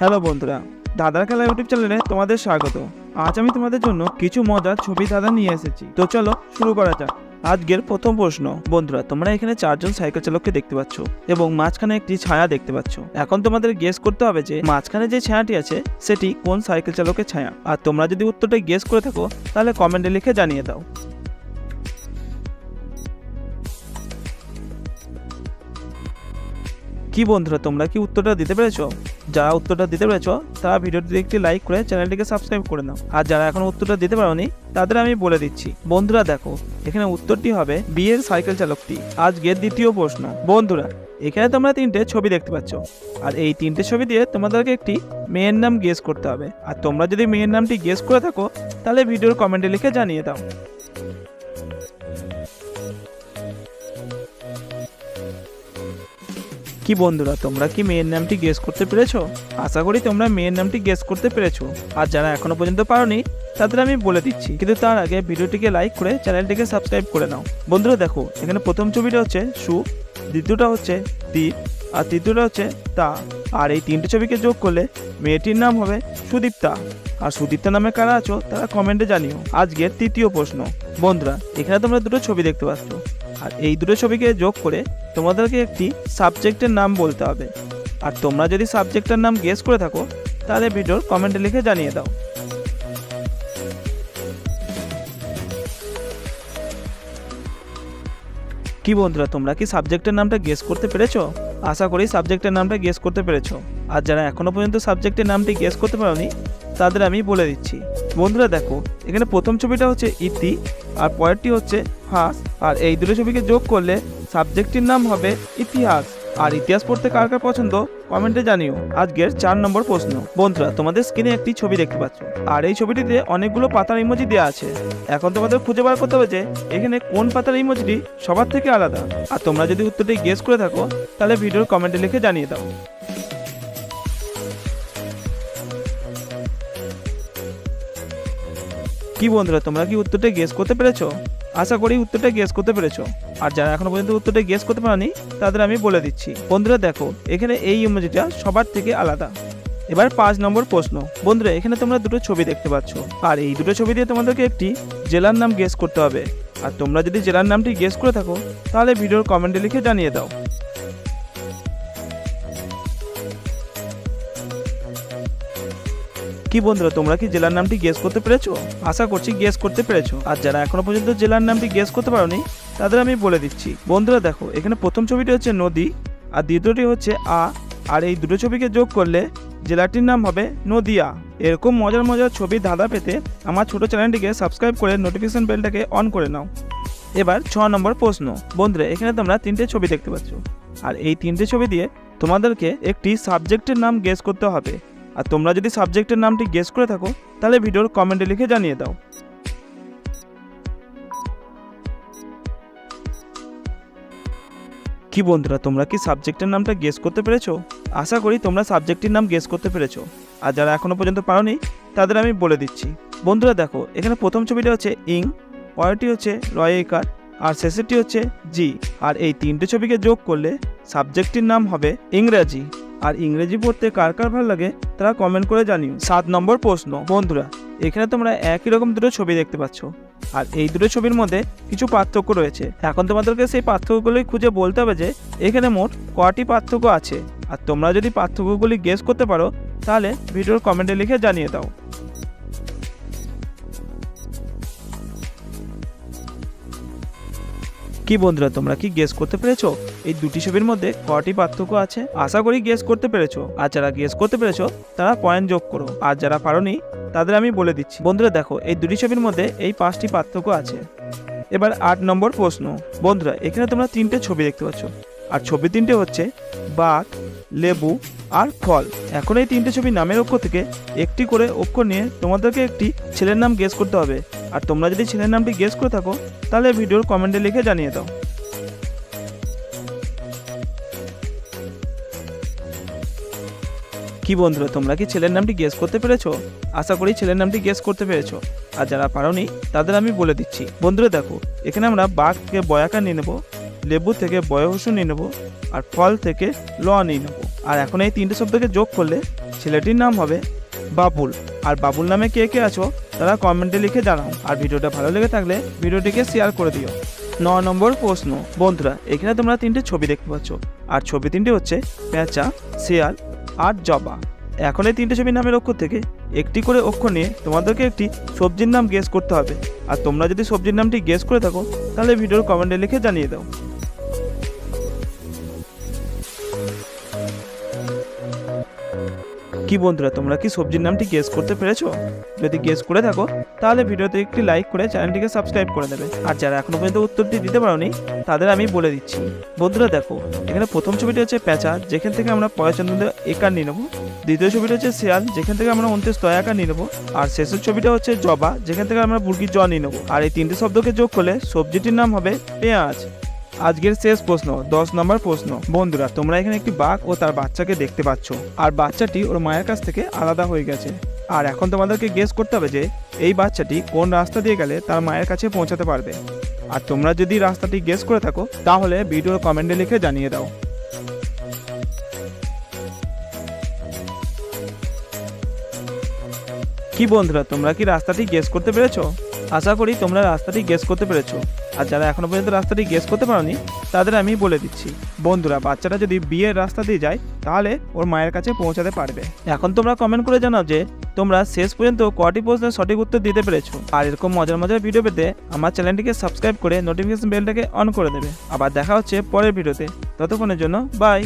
Hello বন্ধুরা, দাদার খেলা ইউটিউব চ্যানেলে তোমাদের স্বাগত। আজ আমি তোমাদের জন্য কিছু মজার ছবি দাদা নিয়ে এসেছি। তো চলো শুরু করা যাক। আজকের প্রথম প্রশ্ন, বন্ধুরা, তোমরা এখানে চারজন সাইকেল চালককে দেখতে পাচ্ছ এবং মাঝখানে একটি ছায়া দেখতে পাচ্ছ। এখন তোমাদের গেস করতে হবে যে মাঝখানে যে ছায়াটি আছে, সেটি কোন সাইকেল চালকের ছায়া? আর তোমরা যদি উত্তরটা গেস করে থাকো, তাহলে কমেন্টে লিখে জানিয়ে দাও। কি বন্ধুরা, তোমরা কি উত্তরটা দিতে পেরেছ? যারা উত্তরটা দিতে পেরেছ, তারা ভিডিওটিতে একটি লাইক করে চ্যানেলটিকে সাবস্ক্রাইব করে নাও। আর যারা এখন উত্তরটা দিতে পারোনি, তাদের আমি বলে দিচ্ছি। বন্ধুরা দেখো, এখানে উত্তরটি হবে বিয়ের সাইকেল চালকটি। আজকের দ্বিতীয় প্রশ্ন। বন্ধুরা, এখানে তোমরা তিনটে ছবি দেখতে পাচ্ছ। আর এই তিনটে ছবি দিয়ে তোমাদেরকে একটি মেয়ের নাম গেস করতে হবে। আর তোমরা যদি মেয়ের নামটি গেস করে থাকো, তাহলে ভিডিওর কমেন্টে লিখে জানিয়ে দাও। কি বন্ধুরা, তোমরা কি মেয়ের নামটি গেস করতে পেরেছ? আশা করি তোমরা মেয়ের নামটি গেস করতে পেরেছ। আর যারা এখনও পর্যন্ত পারোনি, তাদের আমি বলে দিচ্ছি। কিন্তু তার আগে ভিডিওটিকে লাইক করে চ্যানেলটিকে সাবস্ক্রাইব করে নাও। বন্ধুরা দেখো, এখানে প্রথম ছবিটা হচ্ছে সু, দ্বিতীয়টা হচ্ছে দীপ আর তৃতীয়টা হচ্ছে তা। আর এই তিনটে ছবিকে যোগ করলে মেয়েটির নাম হবে সুদীপ্তা। আর সুদীপ্তা নামে কারা আছো, তারা কমেন্টে জানিও। আজকের তৃতীয় প্রশ্ন। বন্ধুরা, এখানে তোমরা দুটো ছবি দেখতে পাচ্ছ। আর এই দুটো ছবিকে যোগ করে তোমাদেরকে একটি সাবজেক্টের নাম বলতে হবে। আর তোমরা যদি সাবজেক্টের নাম গেস করে থাকো, তাহলে ভিডিওর কমেন্টে লিখে জানিয়ে দাও। কি বন্ধুরা, তোমরা কি সাবজেক্টের নামটা গেস করতে পেরেছ? আশা করি সাবজেক্টের নামটা গেস করতে পেরেছ। আর যারা এখনও পর্যন্ত সাবজেক্টের নামটি গেস করতে পারোনি, তাদের আমি বলে দিচ্ছি। বন্ধুরা, দেখো, এখানে প্রথম ছবিটা হচ্ছে ইতি। আর পরেরটি হচ্ছে হাঁস আর এই দুটো ছবিকে যোগ করলে সাবজেক্টটির নাম হবে ইতিহাস। আর ইতিহাস পড়তে কার কার পছন্দ? কমেন্টে জানিও। আজকের চার নম্বর প্রশ্ন। বন্ধুরা, তোমাদের স্ক্রিনে একটি ছবি দেখতে পাচ্ছ। আর এই ছবিটিতে অনেকগুলো পাতার ইমোজি দেওয়া আছে। এখন তোমাদের খুঁজে বার করতে হবে যে এখানে কোন পাতার ইমোজিটি সবার থেকে আলাদা। আর তোমরা যদি উত্তরটি গেস করে থাকো, তাহলে ভিডিওর কমেন্টে লিখে জানিয়ে দাও। কি বন্ধুরা, তোমরা কি উত্তরটা গেস করতে পেরেছ? আশা করি উত্তরটা গেস করতে পেরেছ। আর যারা এখনও পর্যন্ত উত্তরটা গেস করতে পারেনি, তাদের আমি বলে দিচ্ছি। বন্ধুরা দেখো, এখানে এই ইমোজিটা সবার থেকে আলাদা। এবার পাঁচ নম্বর প্রশ্ন। বন্ধুরা, এখানে তোমরা দুটো ছবি দেখতে পাচ্ছ। আর এই দুটো ছবি দিয়ে তোমাদেরকে একটি জেলার নাম গেস করতে হবে। আর তোমরা যদি জেলার নামটি গেস করে থাকো, তাহলে ভিডিওর কমেন্টে লিখে জানিয়ে দাও। কি বন্ধুরা, তোমরা কি জেলার নামটি গেস করতে পেরেছ? আশা করছি গেস করতে পেরেছ। আর যারা এখনও পর্যন্ত জেলার নামটি গেস করতে পারোনি, তাদের আমি বলে দিচ্ছি। বন্ধুরা দেখো, এখানে প্রথম ছবিটি হচ্ছে নদী, আর দ্বিতীয়টি হচ্ছে আ, আর এই দুটো ছবিকে যোগ করলে জেলাটির নাম হবে নদিয়া। এরকম মজার মজার ছবি ধাঁধা পেতে আমার ছোট চ্যানেলটিকে সাবস্ক্রাইব করে নোটিফিকেশন বেলটাকে অন করে নাও। এবার ছ নম্বর প্রশ্ন। বন্ধুরা, এখানে তোমরা তিনটে ছবি দেখতে পাচ্ছ। আর এই তিনটে ছবি দিয়ে তোমাদেরকে একটি সাবজেক্টের নাম গেস করতে হবে। আর তোমরা যদি সাবজেক্টের নামটি গেস করে থাকো, তাহলে ভিডিওর কমেন্টে লিখে জানিয়ে দাও। কি বন্ধুরা, তোমরা কি সাবজেক্টের নামটা গেস করতে পেরেছ? আশা করি তোমরা সাবজেক্টের নাম গেস করতে পেরেছ। আর যারা এখনও পর্যন্ত পারোনি, তাদের আমি বলে দিচ্ছি। বন্ধুরা দেখো, এখানে প্রথম ছবিটা হচ্ছে ইং, পরেরটি হচ্ছে রয়েকার আর শেষেরটি হচ্ছে জি। আর এই তিনটে ছবিকে যোগ করলে সাবজেক্টটির নাম হবে ইংরাজি। আর ইংরেজি পড়তে কার কার ভালো লাগে তারা কমেন্ট করে জানিও। সাত নম্বর প্রশ্ন, বন্ধুরা, এখানে তোমরা একই রকম দুটো ছবি দেখতে পাচ্ছ। আর এই দুটো ছবির মধ্যে কিছু পার্থক্য রয়েছে। এখন তোমাদেরকে সেই পার্থক্যগুলি খুঁজে বলতে হবে যে, এখানে মোট কটি পার্থক্য আছে? আর তোমরা যদি পার্থক্যগুলি গেস করতে পারো, তাহলে ভিডিওর কমেন্টে লিখে জানিয়ে দাও। কি বন্ধুরা, তোমরা কি গেস করতে পেরেছ? এই দুটি ছবির মধ্যে কটি পার্থক্য আছে? আশা করি গেস করতে পেরেছ। আর যারা গেস করতে পেরেছ, তারা পয়েন্ট যোগ করো। আর যারা পারোনি, তাদের আমি বলে দিচ্ছি। বন্ধুরা, দেখো, এই দুটি ছবির মধ্যে এই পাঁচটি পার্থক্য আছে। এবার আট নম্বর প্রশ্ন। বন্ধুরা, এখানে তোমরা তিনটে ছবি দেখতে পাচ্ছ। আর ছবি তিনটে হচ্ছে বাঘ লেবু আর ফল। এখন এই তিনটে ছবি নামের অক্ষর থেকে একটি করে অক্ষর নিয়ে তোমাদেরকে একটি ছেলের নাম গেস করতে হবে। আর তোমরা যদি ছেলের নামটি গেস করে থাকো, তাহলে ভিডিওর কমেন্টে লিখে জানিয়ে দাও। কি বন্ধুরা, তোমরা কি ছেলের নামটি গেস করতে পেরেছ? আশা করি ছেলের নামটি গেস করতে পেরেছ। আর যারা পারোনি, তাদের আমি বলে দিচ্ছি। বন্ধুরা দেখো, এখানে আমরা বাঘকে বয়াকার নিয়ে নেব। লেবু থেকে বয়হসু নিয়ে নেব আর ফল থেকে ল নিয়ে নেব। আর এখন এই তিনটে শব্দকে যোগ করলে ছেলেটির নাম হবে বাবুল। আর বাবুল নামে কে কে আছো তারা কমেন্টে লিখে জানাও। আর ভিডিওটা ভালো লেগে থাকলে ভিডিওটিকে শেয়ার করে দিও। ন নম্বর প্রশ্ন, বন্ধুরা, এখানে তোমরা তিনটে ছবি দেখতে পাচ্ছ। আর ছবি তিনটে হচ্ছে পেঁচা, শিয়াল আর জবা। এখন এই তিনটে ছবির নামের অক্ষর থেকে একটি করে অক্ষর নিয়ে তোমাদেরকে একটি সবজির নাম গেস করতে হবে। আর তোমরা যদি সবজির নামটি গেস করে থাকো, তাহলে ভিডিওর কমেন্টে লিখে জানিয়ে দাও। কি বন্ধুরা, তোমরা কি সবজির নামটি গেস করতে পেরেছ? যদি গেস করে থাকো, তাহলে ভিডিওতে একটি লাইক করে চ্যানেলটিকে সাবস্ক্রাইব করে দেবে। আর যারা এখনও পর্যন্ত উত্তরটি দিতে পারোনি, তাদের আমি বলে দিচ্ছি। বন্ধুরা দেখো, এখানে প্রথম ছবিটি হচ্ছে পেঁচা যেখান থেকে আমরা পয়চন্দ্র একার নিয়ে নেব। দ্বিতীয় ছবিটা হচ্ছে শিয়াল, যেখান থেকে আমরা উনত্রিশ তয়াকার নিয়ে নেব। আর শেষের ছবিটা হচ্ছে জবা, যেখান থেকে আমরা মুরগির জ নিয়ে নেব। আর এই তিনটে শব্দকে যোগ করলে সবজিটির নাম হবে পেঁয়াজ। আজকের শেষ প্রশ্ন, দশ নম্বর প্রশ্ন। বন্ধুরা, তোমরা এখানে একটি বাঘ ও তার বাচ্চাকে দেখতে পাচ্ছ। আর বাচ্চাটি ওর মায়ের কাছ থেকে আলাদা হয়ে গেছে। আর এখন তোমাদেরকে গেস করতে হবে যে, এই বাচ্চাটি কোন রাস্তা দিয়ে গেলে তার মায়ের কাছে পৌঁছাতে পারবে। আর তোমরা যদি রাস্তাটি গেস করে থাকো, তাহলে ভিডিওর কমেন্টে লিখে জানিয়ে দাও। কি বন্ধুরা, তোমরা কি রাস্তাটি গেস করতে পেরেছ? আশা করি তোমরা রাস্তাটি গেস করতে পেরেছ। আর যারা এখনও পর্যন্ত রাস্তাটি গেস করতে পারোনি, তাদের আমি বলে দিচ্ছি। বন্ধুরা, বাচ্চাটা যদি বিয়ের রাস্তা দিয়ে যায়, তাহলে ওর মায়ের কাছে পৌঁছাতে পারবে। এখন তোমরা কমেন্ট করে জানাও যে, তোমরা শেষ পর্যন্ত কটি প্রশ্নের সঠিক উত্তর দিতে পেরেছ। আর এরকম মজার মজার ভিডিও পেতে আমার চ্যানেলটিকে সাবস্ক্রাইব করে নোটিফিকেশন বেলটাকে অন করে দেবে। আবার দেখা হচ্ছে পরের ভিডিওতে ততক্ষণের জন্য বাই